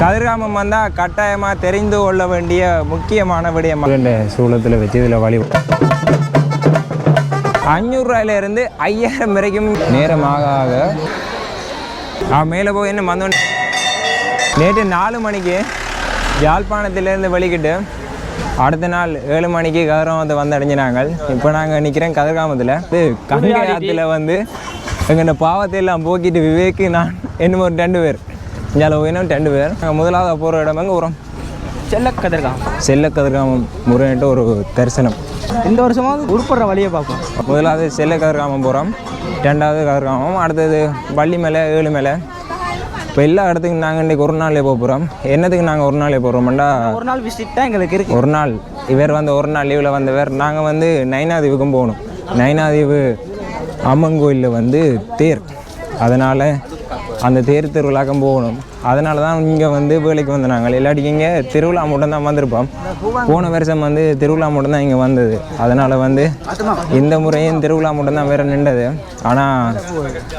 கதிர்காமம் வந்தால் கட்டாயமாக தெரிந்து கொள்ள வேண்டிய முக்கியமான விடயம்? சூளத்தில் வச்சு இதில் வழி அஞ்சூறுரூவாயிலிருந்து ஐயாயிரம் வரைக்கும் நேரமாக ஆக மேலே போய் என்ன வந்தோம் நேற்று நாலு மணிக்கு யாழ்ப்பாணத்திலேருந்து வெளிக்கிட்டு அடுத்த நாள் ஏழு மணிக்கு கதிராமத்தை வந்து அடைஞ்சினாங்க இப்போ நாங்கள் நிற்கிறேன் கதிர்காமத்தில். இது கங்கை ஆற்றுல வந்து எங்கள் பாவத்தை எல்லாம் போக்கிட்டு விவேக்கு நான் இன்னும் ஒரு ரெண்டு பேர். இங்கே இன்னும் ரெண்டு பேர். நாங்கள் முதலாவது போகிற இடம் எங்கே போகிறோம் செல்ல கதிர்காம் செல்ல கதிர்காமம் முறையிட்டு ஒரு தரிசனம். இந்த வருஷமாவது உருப்படுற வழியை பார்ப்போம். முதலாவது செல்ல கதிர்காமம் போகிறோம் ரெண்டாவது கதிர்காமம் அடுத்தது வள்ளி மேலே ஏழு மேலே. இப்போ எல்லா இடத்துக்கும் நாங்கள் இன்றைக்கி ஒரு நாள்லேயே போக போகிறோம் என்னத்துக்கு நாங்கள் ஒரு நாளே போகிறோம்டா ஒரு நாள் விசிட் தான் எங்களுக்கு இருக்கு. ஒரு நாள். இவர் வந்து ஒரு நாள் லீவில் வந்தவர். நாங்கள் வந்து நைனாதீவுக்கும் போகணும். நைனாதீவு அம்மன் கோயிலில் வந்து தேர். அதனால் அந்த தேர் திருவிழாக்கம் போகணும். அதனால தான் இங்கே வந்து வேலைக்கு வந்து நாங்கள். இல்லாட்டி இங்கே திருவிழா மட்டும் தான் வந்திருப்போம். போன வருஷம் வந்து திருவிழா மட்டும் தான் இங்கே வந்தது. அதனால் வந்து இந்த முறையும் திருவிழா மட்டும் தான் வேறு நின்றது. ஆனால்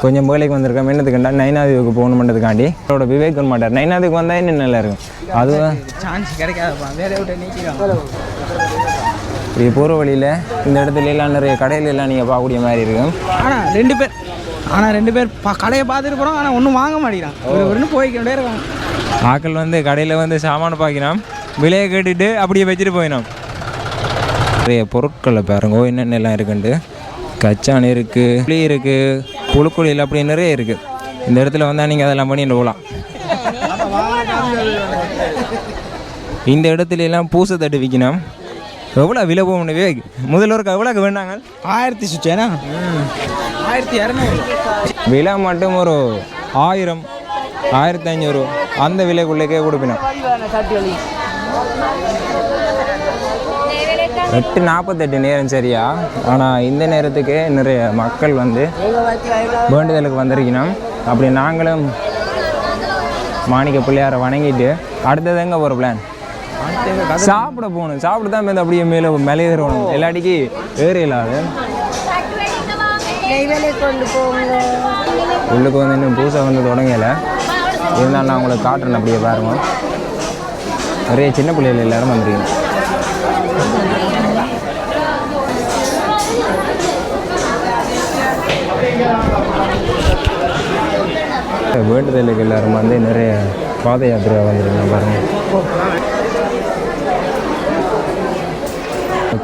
கொஞ்சம் வேலைக்கு வந்திருக்கோம். என்னத்துக்குண்டா நைனாதீவுக்கு போகணுன்றதுக்காண்டி அவரோட விவேக் வர மாட்டார். நைனாதீவுக்கு வந்தால் இன்னும் நல்லா இருக்கும். அதுவும் இப்படி போகிற வழியில் இந்த இடத்துல எல்லாம் நிறைய கடையில எல்லாம் நீங்கள் பார்க்கக்கூடிய மாதிரி இருக்கும். ஆனால் ரெண்டு பேர் ஆனால் ரெண்டு பேர் பா கடையை பார்த்துட்டு போகிறோம் ஆனால் ஒன்றும் வாங்க மாட்டேங்கிறான். ஒரு ஒன்று போய்க்கிட்டே இருக்காங்க ஆக்கள் வந்து கடையில் வந்து சாமான பார்க்கினோம் விலையை கேட்டுட்டு அப்படியே வச்சுட்டு போயினோம். நிறைய பொருட்களை பாருங்க என்னென்ன எல்லாம் இருக்குன்ட்டு. கச்சான் இருக்குது புளி இருக்குது புழுக்குழியில் அப்படி நிறைய இருக்குது இந்த இடத்துல வந்தால் நீங்கள் அதெல்லாம் பண்ணிட்டு போகலாம். இந்த இடத்துல எல்லாம் பூசை தட்டு விற்கணும் எவ்வளோ விலை போக முடியும் முதல்வருக்கு எவ்வளோக்கு வேண்டாங்க? ஆயிரத்தி சுச்சேனா? ஆயிரத்தி இரநூறு விலை மட்டும் ஒரு ஆயிரம் ஆயிரத்தி ஐநூறு அந்த விலைக்குள்ளேக்கே கொடுப்பினோம். எட்டு நாற்பத்தெட்டு நேரம் சரியா? ஆனால் இந்த நேரத்துக்கு நிறைய மக்கள் வந்து வேண்டுதலுக்கு வந்திருக்கணும். அப்படி நாங்களும் மாணிக்க பிள்ளையாரை வணங்கிட்டு அடுத்தது எங்கே போகிற பிளான் சாப்பிட போகணும். சாப்பிட தான் மேலே அப்படியே மேலே மேலே ஏறணும். இல்லாட்டிக்கு ஏற இல்லாது உள்ளுக்கு வந்து இன்னும் பூசை வந்து தொடங்கலை. இருந்தாலும் நான் உங்களுக்கு காட்டுறேன் அப்படியே பாருங்க. நிறைய சின்ன பிள்ளைகள் எல்லாரும் வந்துருக்கீங்க. வேண்டுதலுக்கு எல்லாரும் வந்து நிறைய பாத யாத்திரை வந்துருங்க பாருங்க.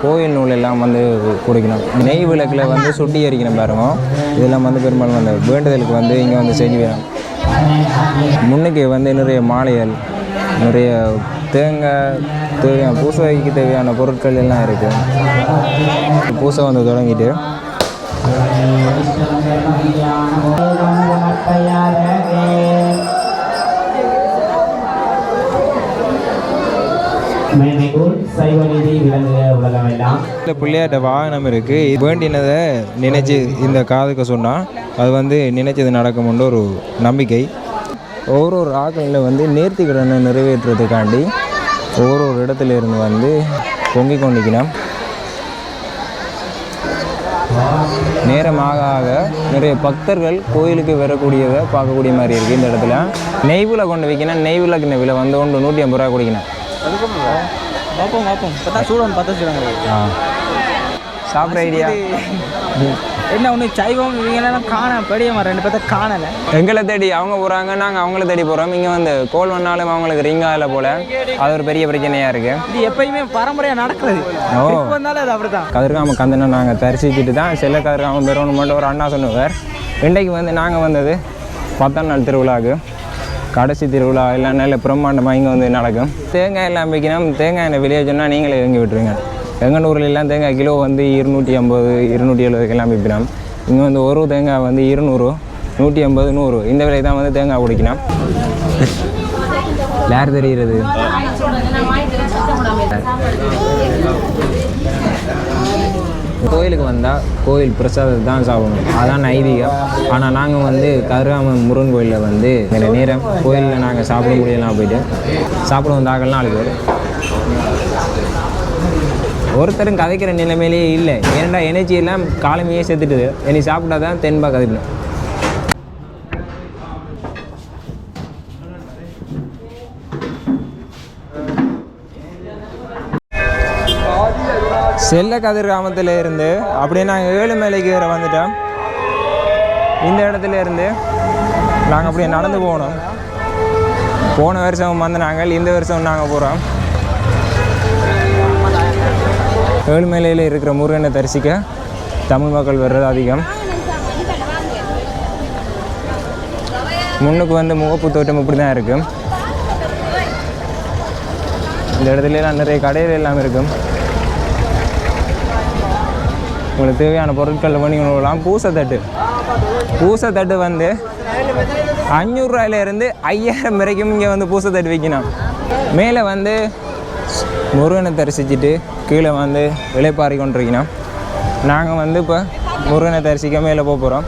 கோயில் நூல் எல்லாம் வந்து குடிக்கணும். நெய் விளக்கில் வந்து சுட்டி எரிக்கணும் பாருங்க. இதெல்லாம் வந்து பெரும்பாலும் அந்த வேண்டுதலுக்கு வந்து இங்கே வந்து செஞ்சு வேணும். முன்னுக்கு வந்து நிறைய மாலைகள் நிறைய தேங்காய் தேவையான பூசைக்கு தேவையான பொருட்கள் எல்லாம் இருக்குது பூசை வந்து தொடங்கிட்டு. மேன்மைக்குள் சைவ நீதி விளங்குக உலகமெல்லாம் இந்த பிள்ளையாட்ட வாகனம் இருக்குது வேண்டினதை நினைச்சு இந்த காதுக்கு சொன்னால் அது வந்து நினைச்சது நடக்கும்ன்ற ஒரு நம்பிக்கை. ஒவ்வொரு ஒரு ஆக்களில் வந்து நேர்த்தி கடனை நிறைவேற்றுறதுக்காண்டி ஒவ்வொரு ஒரு இடத்துல இருந்து வந்து பொங்கி கொண்டிக்கணும் நேரமாக ஆக நிறைய பக்தர்கள் கோயிலுக்கு வரக்கூடியதை பார்க்கக்கூடிய மாதிரி இருக்குது இந்த இடத்துல. நெய்வில் கொண்டு வைக்கணும் நெய்வில் விலை வந்து ஒன்று நூற்றி ஐம்பது ரூபா குடிக்கணும் பார்ப்போம் பார்ப்போம். இப்போ தான் சூழன் பார்த்து வச்சுருக்காங்க சாப்பிட்ற ஐடியா என்ன ஒன்று சைவம் இவங்கெல்லாம் காண பெரியம்மா ரெண்டு பேர்த்த காணலை. எங்களை தேடி அவங்க போகிறாங்க நாங்கள் அவங்கள தேடி போகிறோம் இங்கே வந்து கோல் வந்தாலும் அவங்களுக்கு ரிங்கா இல்லை போல். அது ஒரு பெரிய பிரச்சனையாக இருக்குது இது எப்பயுமே பரம்பரையாக நடக்கிறது. ஓ. வந்தாலும் அது அப்படி தான் கதிர்காம கந்தனை நாங்கள் தரிசிச்சுட்டு தான் செல்ல கதிர்காம பெறணும் மட்டும் ஒரு அண்ணா சொன்னவர். இன்றைக்கு வந்து நாங்கள் வந்தது பத்தாம் நாள் திருவிழாவுக்கு கடைசி திருவிழா எல்லாம் நல்ல பிரம்மாண்டமாக இங்கே வந்து நடக்கும். தேங்காய் எல்லாம் வைக்கணும் தேங்காய் எண்ணெய் வெளியே சொன்னால் நீங்களே இறங்கி விட்டுருங்க. எங்கள் ஊரில் எல்லாம் தேங்காய் கிலோ வந்து இருநூற்றி ஐம்பது இருநூற்றி எழுபதுக்கெல்லாம் விற்பினோம் இங்கே வந்து ஒரு தேங்காய் வந்து இருநூறு நூற்றி ஐம்பது நூறு. இந்த விலை தான் வந்து தேங்காய் குடிக்கணும் யார் தெரிகிறது கோயிலுக்கு வந்தால் கோயில் பிரசாதத்தை தான் சாப்பிடணும். அதான் ஐதீகம். ஆனால் நாங்கள் வந்து கதிராமன் முருகன் கோயிலில் வந்து சில நேரம் கோயிலில் நாங்கள் சாப்பிட முடியலாம் போயிட்டு சாப்பிட வந்தாக்கள்லாம் நாலு பேர். ஒருத்தரும் கதைக்கிற நிலைமையிலே இல்லை. ஏன்டா எனர்ஜி எல்லாம் காலமையே செத்துட்டுது. என்னை சாப்பிட்டா தான் தென்பா கதைக்கணும். செல்ல கதிர் கிராமத்தில் இருந்து அப்படியே நாங்கள் ஏழுமலைக்கு வேறு வந்துட்டோம் இந்த இடத்துல இருந்து நாங்கள் அப்படியே நடந்து போனோம். போன வருஷம் வந்து நாங்கள் இந்த வருஷம் நாங்கள் போகிறோம் ஏழுமலையில் இருக்கிற முருகனை தரிசிக்க தமிழ் மக்கள் வர்றது அதிகம். முன்னுக்கு வந்து முகப்பு தோட்டம் இப்படி தான் இருக்கும். இந்த இடத்துல எல்லாம் நிறைய கடைகள் எல்லாம் இருக்கும். உங்களுக்கு தேவையான பொருட்கள் பண்ணி தட்டு. பூசத்தட்டு பூசத்தட்டு வந்து அஞ்சூறுரூவாயிலேருந்து ஐயாயிரம் வரைக்கும் இங்கே வந்து பூசத்தட்டு விற்கணும் மேலே வந்து முருகனை தரிசிச்சுட்டு கீழே வந்து இலைப்பாரி கொண்டிருக்கணும். நாங்கள் வந்து இப்போ முருகனை தரிசிக்க மேலே போக போகிறோம்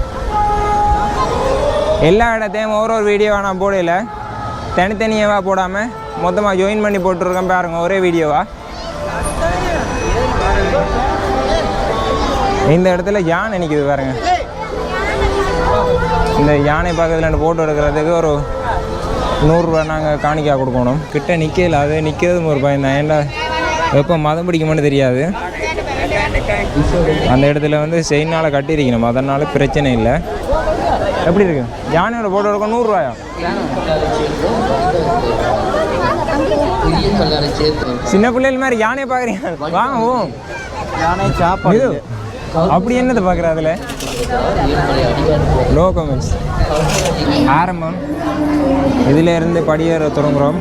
எல்லா இடத்தையும் ஒரு ஒரு வீடியோவாக நான் போடல. தனித்தனியாக போடாமல் மொத்தமாக ஜாயின் பண்ணி போட்டிருக்கேன் பாருங்க ஒரே வீடியோவாக இந்த இடத்துல யானை நிற்கிது பாருங்க. இந்த யானை பக்கத்தில் ரெண்டு ஃபோட்டோ எடுக்கிறதுக்கு ஒரு நூறுரூவா நாங்கள் காணிக்கா கொடுக்கணும். கிட்ட நிற்கல அது நிற்கிறதும் ஒரு பயம் தான். ஏன்டா எப்போ மதம் பிடிக்குமோன்னு தெரியாது. அந்த இடத்துல வந்து செயினால் கட்டியிருக்கணும். அதனால பிரச்சனை இல்லை. எப்படி இருக்கு? யானையோட ஃபோட்டோ எடுக்க நூறுரூவாயா சின்ன பிள்ளைகள் மாதிரி யானையை பார்க்குறீங்க? வாங்க ஓ. யானை சாப்பாடு அப்படி என்னது பார்க்குற அதில் லோ கமெண்ட்ஸ் ஆரம்பம். இதில் இருந்து படியேற தொடங்குறோம்.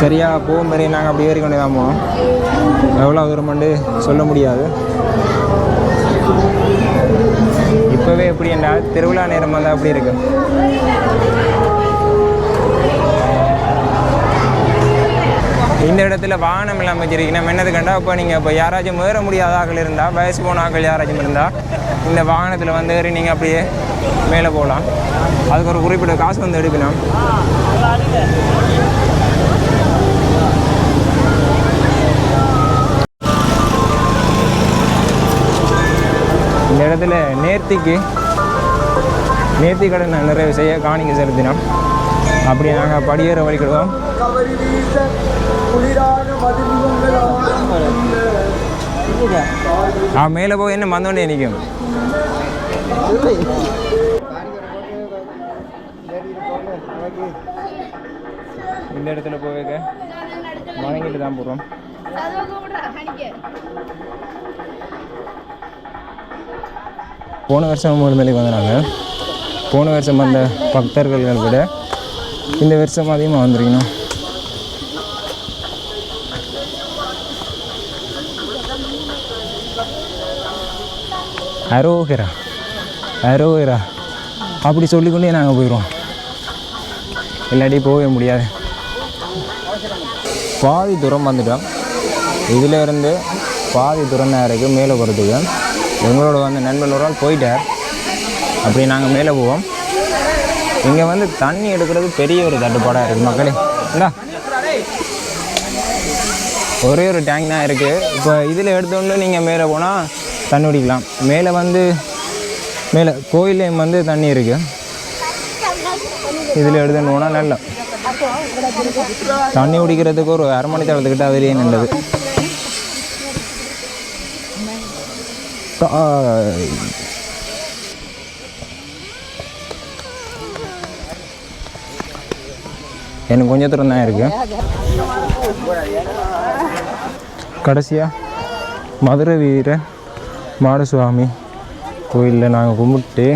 சரியாக போகும் வரையும் நாங்கள் அப்படி ஏறி கொண்டு தான் போவோம். எவ்வளோ தூரம் வந்து சொல்ல முடியாது. இப்போவே எப்படி என்றால் திருவிழா நேரம் வந்தால் அப்படி இருக்குது இந்த இடத்துல வாகனம் எல்லாம் வச்சிருக்கணும் என்னது கண்டா? இப்போ நீங்கள் இப்போ யாராச்சும் ஏற முடியாத ஆக்கள் இருந்தால் வயசு போன ஆக்கள் யாராச்சும் இருந்தால் இந்த வாகனத்தில் வந்து ஏறி நீங்கள் அப்படியே மேலே போகலாம். அதுக்கு ஒரு குறிப்பிட்ட காசு வந்து எடுக்கணும். இந்த இடத்துல நேர்த்திக்கு நேர்த்தி கடன் நிறைவு செய்ய காணிக்க செலுத்தினோம். அப்படி நாங்கள் படியேற வழிக்கிடுவோம். ஆ மேலே போய் என்ன மந்தோண்டே நிற்கும் இந்த இடத்துல போவேக்க. வணங்கிட்டு தான் போகிறோம் போன வருஷம் மூணு மணிக்கு வந்தாங்க போன வருஷம் வந்த பக்தர்கள் விட இந்த வருஷம் அதிகமாக வந்திருக்கணும். அரோகரா. அரோகரா. அப்படி சொல்லிக்கொண்டே நாங்கள் போயிடுவோம் இல்லாட்டி போகவே முடியாது. பாதி தூரம் வந்துட்டோம். இதில் இருந்து பாதி தூரம் தான் இருக்குது மேலே போகிறதுக்கு எங்களோட வந்து நண்பன் ஒரு ஆள் போயிட்டார். அப்படி நாங்கள் மேலே போவோம். இங்கே வந்து தண்ணி எடுக்கிறது பெரிய ஒரு தட்டுப்பாடாக இருக்குது மக்களே. என்ன ஒரே ஒரு டேங்க் தான் இருக்குது இப்போ இதில் எடுத்தோன்னு நீங்கள் மேலே போனால் தண்ணி குடிக்கலாம். மேலே வந்து மேலே கோயிலையும் வந்து தண்ணி இருக்குது இதில் எடுத்துன்னு போனால் நல்ல. தண்ணி குடிக்கிறதுக்கு ஒரு அரை மணி தளத்துக்கிட்ட அதுலேயே நின்றது எனக்கு கொஞ்சம் தூரம் தான் இருக்கு. கடைசியாக மதுரை வீர மாடசுவாமி கோயிலில் நாங்கள் கும்பிட்டு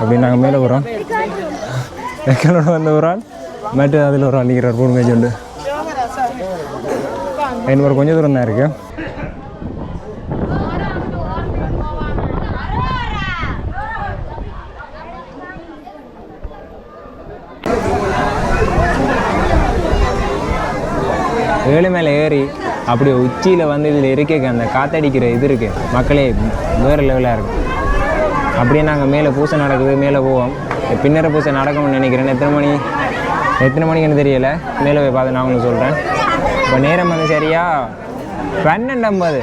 அப்படி நாங்கள் மேலே வரோம். எங்களோட வந்த ஒரு ஆள் மற்ற அதில் ஒரு ஆள் நிற்கிறார் பொறுமை சொல்லு எனக்கு ஒரு கொஞ்சம் தூரம் தான் இருக்குது ஏழு மேலே ஏறி அப்படி உச்சியில் வந்து இதில் இருக்க அந்த காத்தடிக்கிற இது இருக்குது மக்களே வேறு லெவலாக இருக்கும் அப்படியே நாங்கள் மேலே பூசை நடக்குது மேலே போவோம். பின்னர பூசை நடக்கும்னு நினைக்கிறேன். எத்தனை மணி? எத்தனை மணிக்குன்னு தெரியலை. மேலே போய் பார்த்து நான் உங்களுக்கு சொல்கிறேன் இப்போ நேரம் வந்து சரியா? பன்னெண்டு ஐம்பது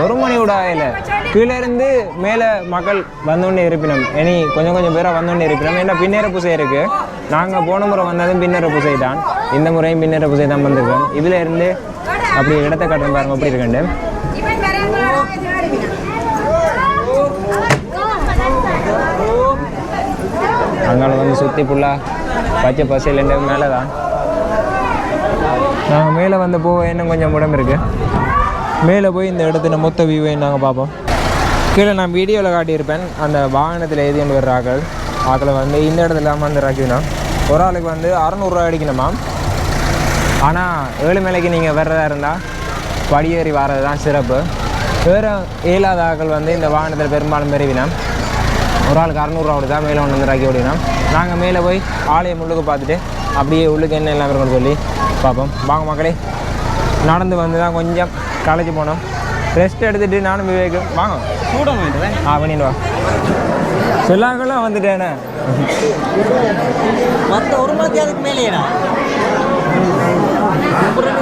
ஒரு மணி விட ஆகல. கீழே இருந்து மேலே மக்கள் வந்தோடனே இருப்பினோம். இனி கொஞ்சம் கொஞ்சம் பேராக வந்தோடனே இருப்பினோம். ஏன்னா பின்னேற பூசை இருக்கு. நாங்கள் போன முறை வந்ததும் பின்னேற பூசை தான். இந்த முறையும் பின்னேற பூசை தான் வந்திருக்கோம். இதில் இருந்து அப்படி இடத்த காட்டுறேன் பாருங்க. அப்படி இருக்கண்டு அங்கால வந்து சுற்றி ஃபுல்லாக பச்சை பசையில் மேலே தான் நாங்கள் மேலே வந்து போக இன்னும் கொஞ்சம் உடம்பு இருக்குது மேலே போய் இந்த இடத்துல மொத்த வியூவை நாங்கள் பார்ப்போம். கீழே நான் வீடியோவில் காட்டியிருப்பேன். அந்த வாகனத்தில் ஏதியன் வர்ற ஆக்கள் அதில் வந்து இந்த இடத்துல வந்து ராக்கினா. ஒரு ஆளுக்கு வந்து அறநூறுரூவா அடிக்கணுமா? ஆனால் ஏழு மேலைக்கு நீங்கள் வர்றதா இருந்தால் படியேறி வர்றது தான் சிறப்பு. வேறு இயலாத ஆக்கள் வந்து இந்த வாகனத்தில் பெரும்பாலும் பெருவினா ஒரு ஆளுக்கு அறநூறுவா கொடுத்தா மேலே ஒன்று வந்து ராக்கி விடணும் நாங்கள் மேலே போய் ஆலயம் உள்ளுக்கு பார்த்துட்டு அப்படியே உள்ளுக்கு என்ன எல்லாம் இருக்குன்னு சொல்லி பார்ப்போம். வாங்க மக்களே நடந்து வந்து தான் கொஞ்சம் காலேஜ் போனோம். ரெஸ்ட் எடுத்துட்டு நானும் விவேக் வாங்க. கூட வேண்டியது ஆ பண்ணிட்டு வா. சொல்லாங்கெல்லாம் வந்துட்டேனே. மற்ற ஒரு அதுக்கு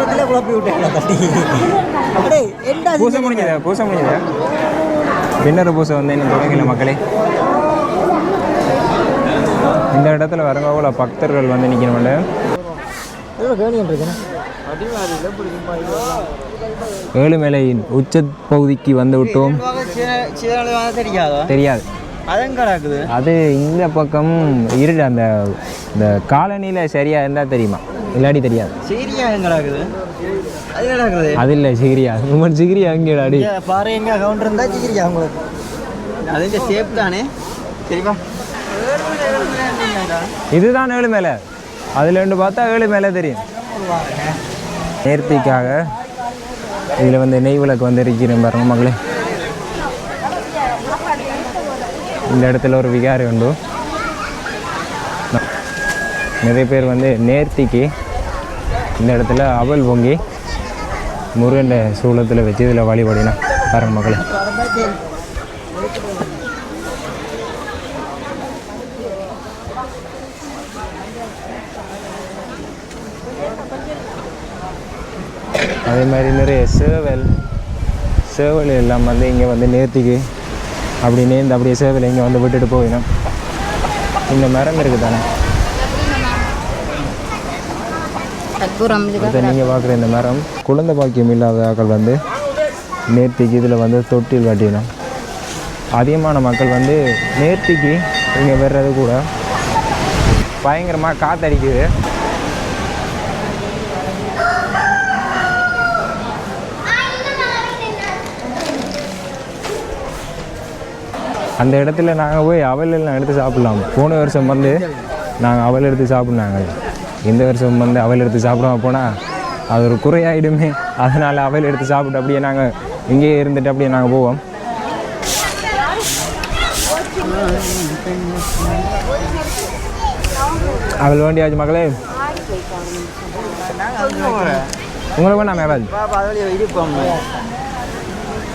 இடத்துல குழப்பி விட்டேன் தட்டி. அப்படியே பூசை முடிஞ்சதா? பூசை முடிஞ்சதா? பின்னர் பூசை வந்து இன்னும் தொடங்கல மக்களே? இந்த இடத்துல வரவங்க அவ்வளோ பக்தர்கள் வந்து நிற்கணும்ல கேணியம் இருக்குண்ணா ஏழுமலையின் உச்ச பகுதிக்கு வந்து விட்டோம். தெரியாதோ? அது இந்த பக்கம் இருடு அந்த இந்த காலனியில் சரியா இருந்தால் தெரியுமா? இல்லாடி தெரியாது. அது அது இல்லை சிகிரியா. உமன் சிகிரியா அங்கே அடி பாரு எங்க கவுண்டர் இருந்தா சிக்கிரியா உங்களுக்கு. அதுங்க சேஃப் தானே? சரிப்பா இதுதான் ஏழு மேலே அதில் ரெண்டு பார்த்தா ஏழு மேலே தெரியும் நேர்த்திக்காக இதில் வந்து நெய் விளக்கு வந்து இருக்கிறேன் பாருங்க மகளே இந்த இடத்துல ஒரு விகாரி உண்டு. நிறைய பேர் வந்து நேர்த்திக்கு இந்த இடத்துல அவல் பொங்கி முருகன் சூளத்தில் வச்சு இதில் வழிபடினா பாருங்க மகளே அதே மாதிரி நிறைய சேவல் சேவல் எல்லாம் வந்து இங்கே வந்து நேர்த்திக்கு அப்படி நேர்ந்து அப்படியே சேவல் இங்கே வந்து விட்டுட்டு போயிடும். இந்த மரம் இருக்குது தானே நீங்கள் பார்க்குற இந்த மரம். குழந்தை பாக்கியம் இல்லாத ஆக்கள் வந்து நேர்த்திக்கு இதில் வந்து தொட்டில் கட்டிடும் அதிகமான மக்கள் வந்து நேர்த்திக்கு இங்கே வர்றது கூட பயங்கரமாக காத்தடிக்குது. அந்த இடத்துல நாங்கள் போய் அவல் எல்லாம் எடுத்து சாப்பிட்லாம். போன வருஷம் வந்து நாங்கள் அவல் எடுத்து சாப்பிட்னாங்க. இந்த வருஷம் வந்து அவல் எடுத்து சாப்பிடாம போனால் அது ஒரு குறையாயிடுமே. அதனால் அவல் எடுத்து சாப்பிட்டு அப்படியே நாங்கள் இங்கேயே இருந்துட்டு அப்படியே நாங்கள் போவோம். அவள் வேண்டியாச்சு மகளே உங்களுக்கு வேணாம் மேவாது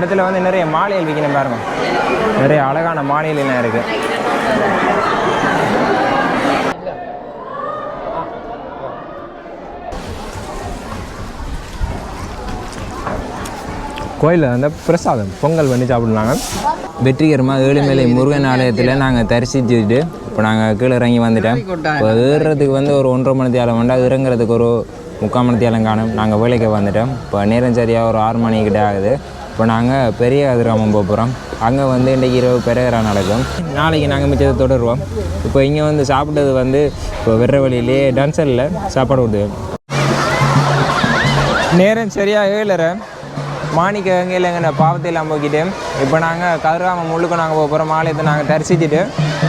இடத்துல வந்து நிறைய மாலைகள் விற்கணும் பாருங்க. நிறைய அழகான மாலைகள் எல்லாம் இருக்கு. கோயிலில் வந்து பிரசாதம் பொங்கல் பண்ணி சாப்பிடுனாங்க வெற்றிகரமாக ஏழுமலை முருகன் ஆலயத்தில் நாங்கள் தரிசிச்சுட்டு இப்போ நாங்கள் கீழே இறங்கி வந்துட்டோம். இப்போ ஏறுறதுக்கு வந்து ஒரு ஒன்றரை மணி தேலம் வேண்டாம் இறங்குறதுக்கு ஒரு முக்கால் மணி தேலம் காணும் நாங்கள் வேலைக்கு வந்துட்டோம். இப்போ நேரம் சரியாக ஒரு ஆறு மணி கிட்ட ஆகுது. இப்போ நாங்கள் பெரிய அதிராமம் போக போகிறோம். அங்கே வந்து இன்றைக்கி இரவு பெரியரா நடக்கும். நாளைக்கு நாங்கள் மிச்சத்தை தொடருவோம் இப்போ இங்கே வந்து சாப்பிட்டது வந்து இப்போ வெற வழியிலே டான்சரில் சாப்பாடு விடுவோம் நேரம் சரியாக ஏழரை. மாணிக்க அங்கே எங்கள் பாவத்தை எல்லாம் போக்கிட்டு இப்போ நாங்கள் கதிராமம் முள்ளுக்கு நாங்கள் போக போகிறோம் மாலையத்தை நாங்கள் தரிசிச்சுட்டு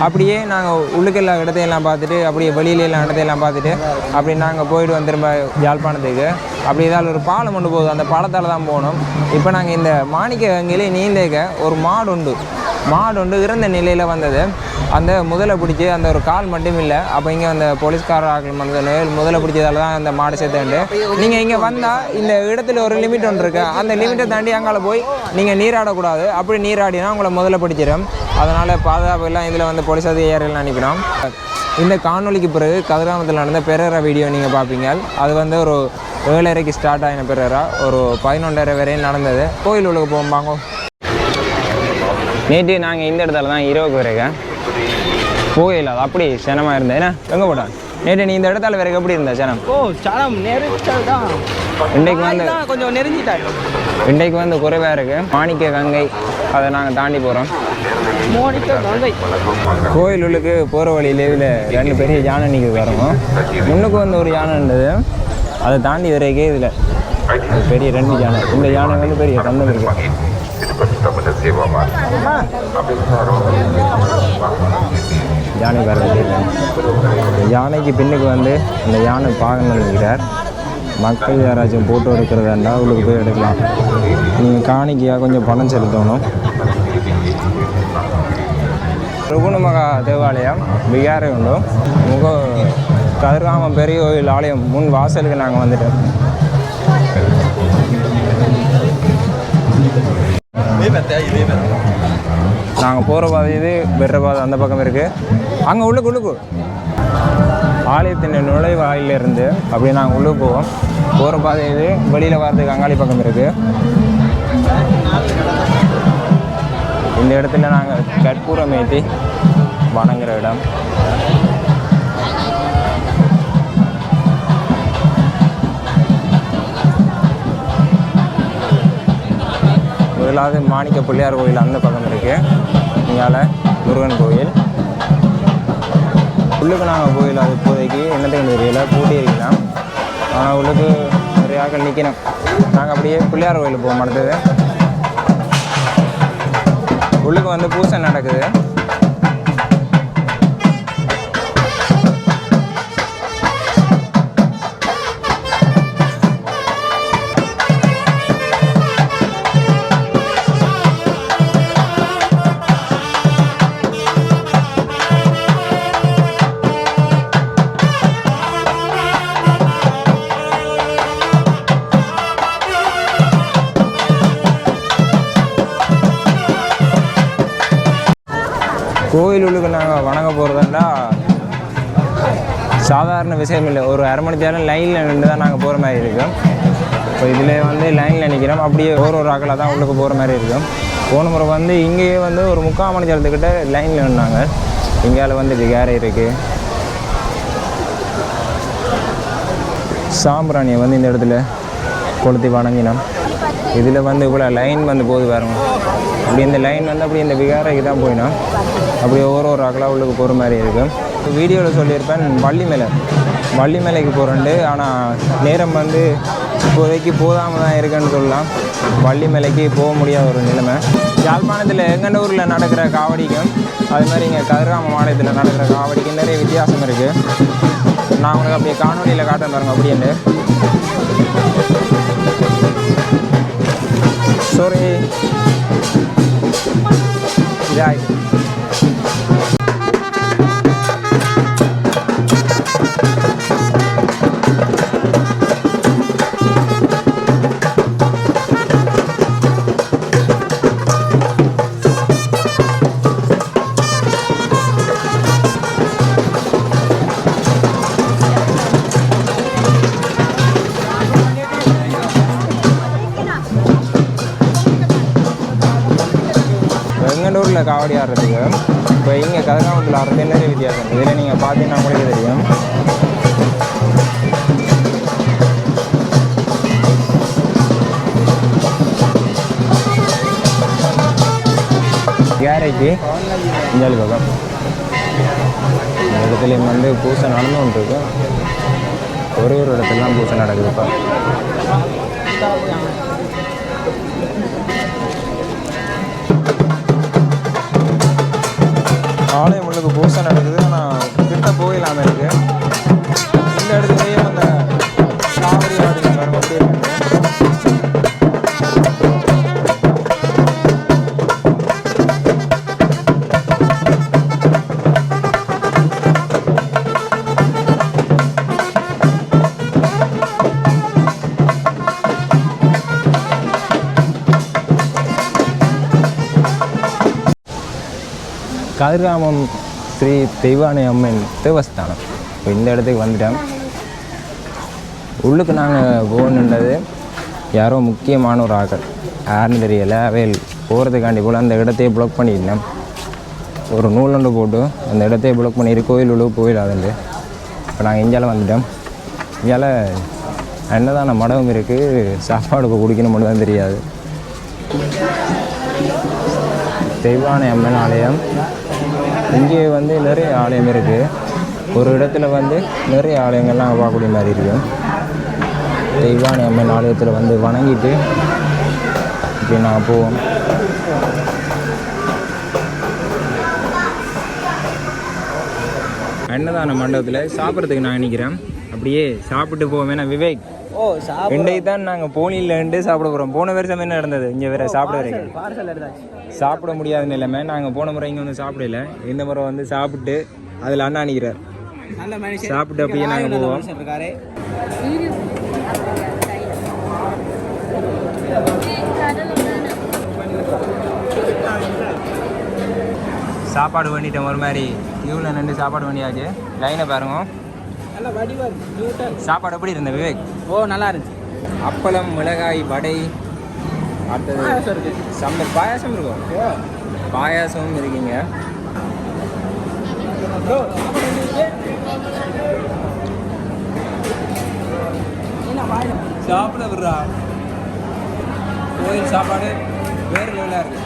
அப்படியே நாங்கள் உள்ளுக்கு எல்லா இடத்தையெல்லாம் பார்த்துட்டு அப்படியே வெளியில எல்லாம் இடத்தையெல்லாம் பார்த்துட்டு அப்படி நாங்கள் போயிடுவோம் திரும்ப யாழ்ப்பாணத்துக்கு அப்படி ஏதாவது ஒரு பாலம் கொண்டு போகுது அந்த பாலத்தால் தான் போகணும். இப்போ நாங்கள் இந்த மாணிக்க அங்கேயே நீந்தேக்க ஒரு மாடு உண்டு மாடு உண்டு இறந்த நிலையில் வந்தது. அந்த முதலை பிடிச்சி அந்த ஒரு கால் மட்டும் இல்லை. அப்போ இங்கே அந்த போலீஸ்காரர்கள் வந்து முதலை பிடிச்சதால தான் அந்த மாடு சேர்த்துண்டு நீங்கள் இங்கே வந்தால் இந்த இடத்துல ஒரு லிமிட் ஒன்று இருக்கு. அந்த லிமிட்டை தாண்டி அங்கால போய் நீங்கள் நீராடக்கூடாது. அப்படி நீராடினா உங்களை முதல்ல பிடிச்சிடும் அதனால் பாதுகாப்பு எல்லாம் இதில் வந்து போலீஸ் அதிகாரிகள் நினைக்கணும் இந்த காணொளிக்கு பிறகு கதிராமத்தில் நடந்த பெரேரா வீடியோ நீங்கள் பார்ப்பீங்க அது வந்து ஒரு ஏழரைக்கு ஸ்டார்ட் ஆகின பெரேரா. ஒரு பதினொன்றரை வரையும் நடந்தது. கோயில் உள்ள போகும்பாங்க நேற்று நாங்கள் இந்த இடத்துல தான் இரவுக்கு வரைக்கும் போகல அது அப்படி சனமாக இருந்தது. என்ன? எங்கே போட்டான் நேற்று நீ இந்த இடத்துல வரைக்கும் எப்படி இருந்த சனம்? ஓ சனம் நெரிச்சல் தான். இன்றைக்கு வந்து கொஞ்சம் நெருங்கிட்டாரு இன்றைக்கு வந்து குறைவாக இருக்குது மாணிக்க கங்கை அதை நாங்கள் தாண்டி போகிறோம் கோயில் உள்ளுக்கு போகிற வழியில இதில் ரெண்டு பெரிய யானை நிற்க வரும் முன்னுக்கு வந்து ஒரு யானை இருந்தது. அதை தாண்டி வரைக்கே இதில் பெரிய ரெண்டு யானை. இந்த யானை வந்து பெரிய யானை வர்றது யானைக்கு பின்னுக்கு வந்து இந்த யானை பாகங்கள் நிற்கிறார் மக்கள் யாராச்சும் ஃபோட்டோ எடுக்கிறதா உள்ளுக்கு போய் எடுக்கலாம். நீங்கள் காணிக்கையாக கொஞ்சம் பணம் செலுத்தணும். ருகுணமகா தேவாலயம் விகாரை உண்டு. முக கதிர்காமம் பெரிய கோயில் ஆலயம் முன் வாசலுக்கு நாங்கள் வந்துட்டோம். நாங்கள் போகிற பாதை இது வெற பாதை அந்த பக்கம் இருக்குது அங்கே உள்ளுக்கு உள்ளுக்கு. ஆலயத்தின் நுழைவாயிலிருந்து அப்படியே நாங்கள் உள்ளுக்கு போவோம். போகிற பாதை இது வெளியில் வர்றதுக்கு அங்காளி பக்கம் இருக்குது இந்த இடத்துல நாங்கள் கற்பூரம் ஏற்றி வணங்குற இடம். முதலாவது மாணிக்க பிள்ளையார் கோயில் அந்த பக்கம் இருக்குது இங்கால முருகன் கோயில். உள்ளுக்கு நாங்கள் கோயில் அது இப்போதைக்கு என்ன தெரியல பூட்டி இருக்கலாம் ஆனால் உள்ளுக்கு நிறைய ஆட்கள் நிற்கணும் நாங்கள் அப்படியே பிள்ளையார் கோயில் போக மாட்டேது உள்ளுக்கு வந்து பூசை நடக்குது. கோயில் நாங்கள் வணங்க போகிறதுண்டா சாதாரண விஷயம் இல்லை. ஒரு அரை மணி நேரம் லைனில் நின்று தான் நாங்கள் போகிற மாதிரி இருக்கும் இப்போ இதில் வந்து லைனில் நிற்கிறோம் அப்படியே ஒரு ஒரு ஆக்களாக தான் உள்ளுக்கு போகிற மாதிரி இருக்கும் போன முறை வந்து இங்கேயே வந்து ஒரு முக்கால் மணி நேரத்துக்கிட்ட லைனில் நின்னாங்க. இங்கால வந்து விகாரை இருக்குது சாம்பிராணியை வந்து இந்த இடத்துல கொளுத்தி வணங்கினோம். இதில் வந்து இவ்வளோ லைன் வந்து போகுது பாருங்க. அப்படி இந்த லைன் வந்து அப்படி இந்த விகாரைக்கு தான் போயினோம். அப்படி ஒரு ஒரு அகலாக உள்ளுக்கு போகிற மாதிரி இருக்கும் வீடியோவில் சொல்லியிருப்பேன் வள்ளிமலை வள்ளிமலைக்கு போகிறேன்ட்டு ஆனால் நேரம் வந்து இப்போதைக்கு போதாமல் தான் இருக்குன்னு சொல்லலாம். வள்ளிமலைக்கு போக முடியாத ஒரு நிலைமை. யாழ்ப்பாணத்தில் எங்கள் ஊரில் நடக்கிற காவடிக்கும் அது மாதிரி இங்கே கதிராம மாநிலத்தில் நடக்கிற காவடிக்கும் நிறைய வித்தியாசம் இருக்குது நான் உங்களுக்கு அப்படியே காணொலியில் காட்டேன் பாருங்க அப்படின்னு சாரி இதாயிட்டு. அஞ்சாலி பக்கம் இடத்துலையும் வந்து பூசை நடந்து கொண்டிருக்கு. ஒரு ஒரு இடத்துலலாம் பூசை நடக்குது இப்போ ஆலயம் உள்ளுக்கு பூசை நடக்குது. ஆனால் கிட்ட போயிடலாம இருக்கு கதிர்காமம் ஸ்ரீ தெய்வானை அம்மன் தேவஸ்தானம். இப்போ இந்த இடத்துக்கு வந்துட்டோம் உள்ளுக்கு நாங்கள் போகணுன்றது யாரோ முக்கியமான ஒரு ஆக்கள் யாருன்னு தெரியலை. அவையில் போகிறதுக்காண்டி போல் அந்த இடத்தையே பிளாக் பண்ணியிருந்தேன். ஒரு நூலண்டு போட்டு அந்த இடத்தையே பிளாக் பண்ணி கோயில் உள்ள அதுண்டு இப்போ நாங்கள் இஞ்சால வந்துட்டோம். இங்கால என்னதான மடமும் இருக்குது சாப்பாடு இப்போ குடிக்கணும் மட்டும் தான் தெரியாது. தெய்வானை அம்மன் ஆலயம். இங்கே வந்து நிறைய ஆலயம் இருக்குது ஒரு இடத்துல வந்து நிறைய ஆலயங்கள்லாம் பார்க்கக்கூடிய மாதிரி இருக்கும் தெய்வானி அம்மன் ஆலயத்தில் வந்து வணங்கிட்டு இப்படி நாங்கள் போவோம் அன்னதான மண்டபத்தில் சாப்பிட்றதுக்கு நான் நினைக்கிறேன் அப்படியே சாப்பிட்டு போவேன் விவேக்? ஓ இன்றைக்கு தான் நாங்கள் போனிலேருந்து சாப்பிட போகிறோம் போன வருஷம் என்ன நடந்தது? இங்கே வேற சாப்பிட வரைக்கும். சாப்பிட முடியாத நிலைமை. நாங்கள் போன முறை இங்கே வந்து சாப்பிடல. இந்த முறை வந்து சாப்பிட்டு அதில் அண்ணா மனுஷன். சாப்பிட்டு அப்படியே நாங்கள் போவோம். சாப்பாடு பண்ணிட்டோம் ஒரு மாதிரி. இவ்வளோ நின்று சாப்பாடு பண்ணியாச்சு லைனை பாருங்க. சாப்பாடு எப்படி இருந்த விவேக்? ஓ நல்லா இருந்துச்சு. அப்பளம் மிளகாய் வடை அடுத்தது பாயாசம் இருக்கு. சம்பல் பாயாசம் இருக்கும் பாயாசமும் இருக்கீங்க. சாப்பாடு விடுறா. கோயில் சாப்பாடு வேறு லெவலாக இருக்கு.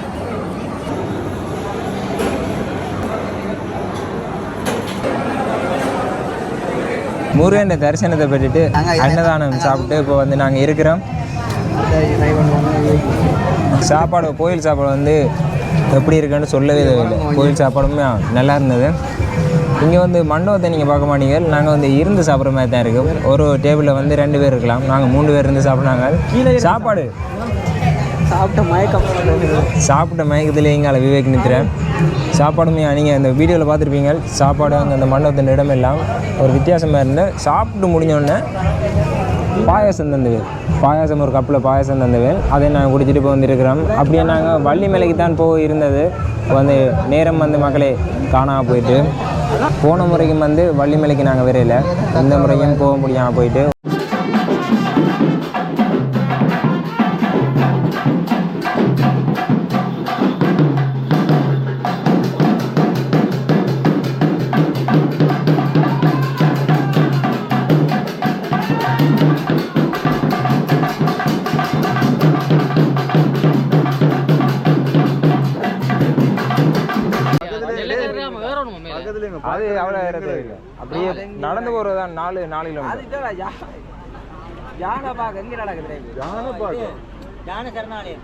முருகன் தரிசனத்தை பெற்றுட்டு அன்னதானம் சாப்பிட்டு இப்போ வந்து நாங்கள் இருக்கிறோம். சாப்பாடு கோயில் சாப்பாடு வந்து எப்படி இருக்குன்னு சொல்லவே இல்லை. கோயில் சாப்பாடுமே நல்லா இருந்தது. இங்கே வந்து மண்டபத்தை நீங்கள் பார்க்க மாட்டீங்க. நாங்கள் வந்து இருந்து சாப்பிட்ற மாதிரி தான் இருக்கும் ஒரு டேபிளில் வந்து ரெண்டு பேர் இருக்கலாம். நாங்கள் மூணு பேர் இருந்து சாப்பிட்றாங்க சாப்பாடு. சாப்பிட்ட மயக்கம். சாப்பிட்ட மயக்கத்தில் எங்கால விவேக் நிற்கிறேன். சாப்பாடுமே நீங்கள் அந்த வீடியோவில் பார்த்துருப்பீங்க. சாப்பாடு அங்கே அந்த மண்டபத்தின் இடமெல்லாம் ஒரு வித்தியாசமாக இருந்து சாப்பிட்டு முடிஞ்சோடனே பாயாசம் தந்தவேல் பாயாசம் ஒரு கப்பில் பாயாசம் தந்தவேல் அதை நாங்கள் குடிச்சிட்டு போய் வந்துருக்கிறோம். அப்படியே நாங்கள் வள்ளி மலைக்கு தான் போய் இருந்தது. வந்து நேரம் வந்து மக்களே காணாமல் போயிட்டு போன முறைக்கும் வந்து வள்ளி மலைக்கு நாங்கள் வரையில. இந்த முறையும் போக முடியாமல் போயிட்டு அவ்வளோ இல்லை. அப்படியே நடந்து போகிறது தான் நாலு நாலு கிலோமீட்டர் யானை பார்க்க எங்க நடக்குது ஞான சரணாலயம்.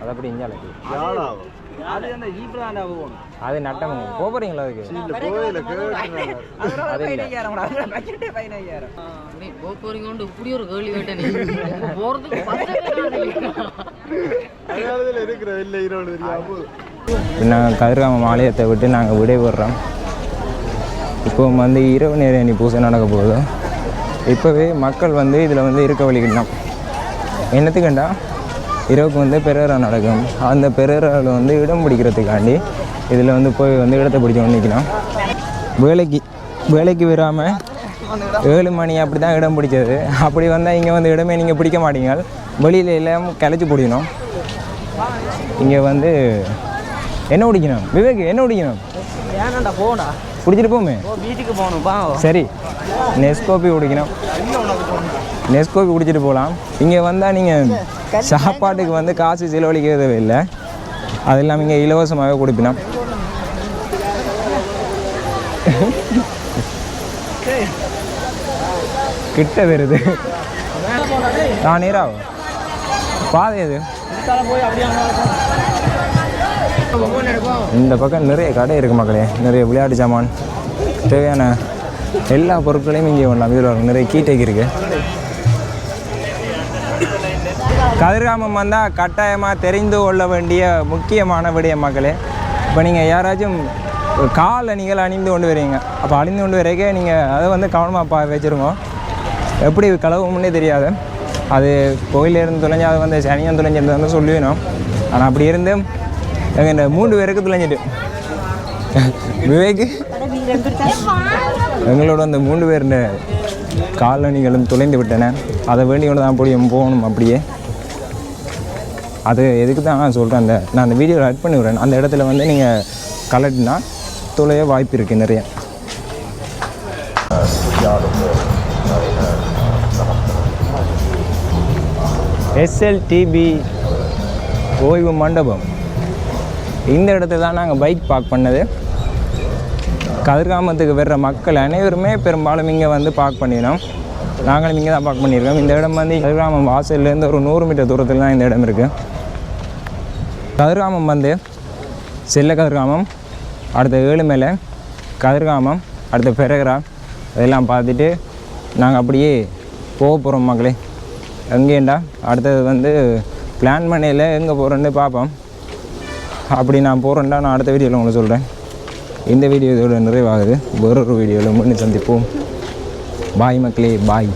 அது அப்படி இஞ்சால அது போக அதுக்கு? போக போறீங்க இப்படி ஒரு கேள்வி பஸ்ஸே நாங்கள் கதிர்காமம் ஆலயத்தை விட்டு நாங்கள் விடைபெறுறோம். இப்போ வந்து இரவு நேரணி பூஜை நடக்க போகுது இப்போவே மக்கள் வந்து இதில் வந்து இருக்க வழிகிட்டோம் என்னத்துக்குண்டா இரவுக்கு வந்து பெரேரா நடக்கும். அந்த பெரேராவில் வந்து இடம் பிடிக்கிறதுக்காண்டி இதில் வந்து போய் வந்து இடத்த பிடிச்சி நிற்கலாம் வேலைக்கு வேலைக்கு வராமல் ஏழு மணி அப்படி தான் இடம் பிடிச்சது. அப்படி வந்தால் இங்கே வந்து இடமே நீங்கள் பிடிக்க மாட்டீங்க. வெளியில் எல்லாம் கிளச்சி பிடிக்கணும் இங்கே வந்து என்ன பிடிக்கணும் விவேக் என்ன பிடிக்கணும் ஏன்டா போடா குடிச்சிட்டு போமே. வீட்டுக்கு போகணும் பா சரி நெஸ்கோப்பி குடிக்கணும். நெஸ்கோப்பி குடிச்சிட்டு போகலாம். இங்கே வந்தால் நீங்கள் சாப்பாட்டுக்கு வந்து காசு செலவழிக்க தேவையில்லை அது இல்லாமல் இங்கே இலவசமாகவே கொடுப்பினோம். கிட்ட வருது. நான் நேரா பாதை இது இந்த பக்கம் நிறைய கடை இருக்குது மக்களே. நிறைய விளையாட்டு சாமான். தேவையான எல்லா பொருட்களையும் இங்கே வரலாம். இதில் வரும் நிறைய கீட்டைக்கு இருக்குது கதிர்காமம் வந்தால் கட்டாயமாக தெரிந்து கொள்ள வேண்டிய முக்கியமான விடய மக்களே. இப்போ நீங்கள் யாராச்சும் காலை நீங்கள் அணிந்து கொண்டு வரீங்க. அப்போ அணிந்து கொண்டு வரைக்கே நீங்கள் அதை வந்து கவனமாக பா வச்சுருங்க. எப்படி கலவும்னே தெரியாது. அது கோயிலேருந்து தொலைஞ்சு அது வந்து சனியம் தொலைஞ்சிருந்து வந்து சொல்லிடணும். ஆனால் அப்படி இருந்து எங்கள் இந்த மூன்று பேருக்கு தொலைஞ்சிட்டு எங்களோட அந்த மூன்று பேருந்த காலணிகளும் தொலைந்து விட்டன. அதை வேண்டி கொண்டு தான் போய் போகணும் அப்படியே. அது எதுக்கு தான் நான் சொல்கிறேன் அந்த நான் அந்த வீடியோவில் ஆட் பண்ணி விடுறேன் அந்த இடத்துல வந்து நீங்கள் கலட்டினா துளைய வாய்ப்பு இருக்குது நிறைய. எஸ்எல்டிபி ஓய்வு மண்டபம். இந்த இடத்துல தான் நாங்கள் பைக் பார்க் பண்ணது. கதிர்காமத்துக்கு வர்ற மக்கள் அனைவருமே பெரும்பாலும் இங்கே வந்து பார்க் பண்ணினோம் நாங்களும் இங்கே தான் பார்க் பண்ணியிருக்கோம் இந்த இடம் வந்து கதிர்காமம் வாசல்லேருந்து ஒரு நூறு மீட்டர் தூரத்தில் தான் இந்த இடம் இருக்குது கதிர்காமம் வந்து செல்ல கதிர்காமம் அடுத்த ஏழுமலை கதிர்காமம் அடுத்த பெரகரா இதெல்லாம் பார்த்துட்டு நாங்கள் அப்படியே போக போகிறோம் மக்களே. எங்கேண்டா? அடுத்தது வந்து பிளான் பண்ணையில் எங்கே போகிறோன்னு பார்ப்போம். அப்படி நான் போகிறேன்டா நான் அடுத்த வீடியோவில் உங்களை சொல்கிறேன் இந்த வீடியோ இதோட நிறைவாகுது. வேறொரு வீடியோவில் முன்னே சந்திப்போம். பாய் மக்களே பாய்